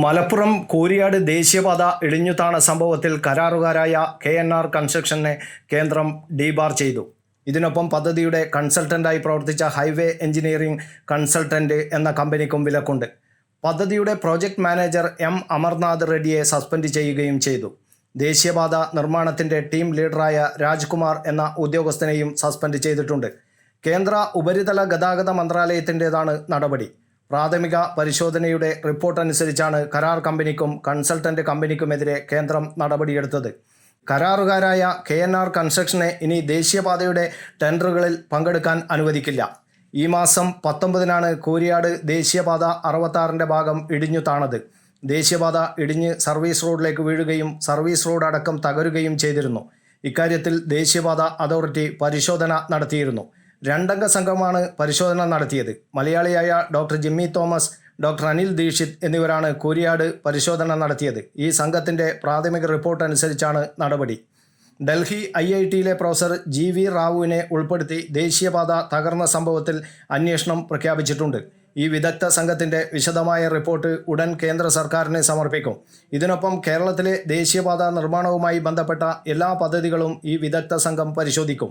മലപ്പുറം കോരിയാട് ദേശീയപാത ഇടിഞ്ഞുതാണ സംഭവത്തിൽ കരാറുകാരായ കെ എൻ ആർ കൺസ്ട്രക്ഷനെ കേന്ദ്രം ഡീബാർ ചെയ്തു. ഇതിനൊപ്പം പദ്ധതിയുടെ കൺസൾട്ടന്റായി പ്രവർത്തിച്ച ഹൈവേ എഞ്ചിനീയറിംഗ് കൺസൾട്ടന്റ് എന്ന കമ്പനിക്കും വിലക്കുണ്ട്. പദ്ധതിയുടെ പ്രോജക്റ്റ് മാനേജർ എം അമർനാഥ് റെഡ്ഡിയെ സസ്പെൻഡ് ചെയ്യുകയും ചെയ്തു. ദേശീയപാത നിർമ്മാണത്തിന്റെ ടീം ലീഡറായ രാജ്കുമാർ എന്ന ഉദ്യോഗസ്ഥനെയും സസ്പെൻഡ് ചെയ്തിട്ടുണ്ട്. കേന്ദ്ര ഉപരിതല ഗതാഗത മന്ത്രാലയത്തിന്റേതാണ് നടപടി. പ്രാഥമിക പരിശോധനയുടെ റിപ്പോർട്ട് അനുസരിച്ചാണ് കരാർ കമ്പനിക്കും കൺസൾട്ടന്റ് കമ്പനിക്കുമെതിരെ കേന്ദ്രം നടപടിയെടുത്തത്. കരാറുകാരായ കെ എൻ ആർ കൺസ്ട്രക്ഷനെ ഇനി ദേശീയപാതയുടെ ടെൻഡറുകളിൽ പങ്കെടുക്കാൻ അനുവദിക്കില്ല. ഈ മാസം പത്തൊമ്പതിനാണ് കോരിയാട് ദേശീയപാത അറുപത്താറിന്റെ ഭാഗം ഇടിഞ്ഞു താണത്. ദേശീയപാത ഇടിഞ്ഞ് സർവീസ് റോഡിലേക്ക് വീഴുകയും സർവീസ് റോഡ് അടക്കം തകരുകയും ചെയ്തിരുന്നു. ഇക്കാര്യത്തിൽ ദേശീയപാത അതോറിറ്റി പരിശോധന നടത്തിയിരുന്നു. രണ്ടംഗ സംഘമാണ് പരിശോധന നടത്തിയത്. മലയാളിയായ ഡോക്ടർ ജിമ്മി തോമസ് ഡോക്ടർ അനിൽ ദീക്ഷിത് എന്നിവരാണ് കൂരിയാട് പരിശോധന നടത്തിയത്. ഈ സംഘത്തിന്റെ പ്രാഥമിക റിപ്പോർട്ട് അനുസരിച്ചാണ് നടപടി. ഡൽഹി ഐ ഐ ടിയിലെ പ്രൊഫസർ ജി വി റാവുവിനെ ഉൾപ്പെടുത്തി ദേശീയപാത തകർന്ന സംഭവത്തിൽ അന്വേഷണം പ്രഖ്യാപിച്ചിട്ടുണ്ട്. ഈ വിദഗ്ധ സംഘത്തിന്റെ വിശദമായ റിപ്പോർട്ട് ഉടൻ കേന്ദ്ര സർക്കാരിനെ സമർപ്പിക്കും. ഇതിനൊപ്പം കേരളത്തിലെ ദേശീയപാത നിർമ്മാണവുമായി ബന്ധപ്പെട്ട എല്ലാ പദ്ധതികളും ഈ വിദഗ്ധ സംഘം പരിശോധിക്കും.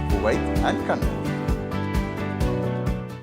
white and content.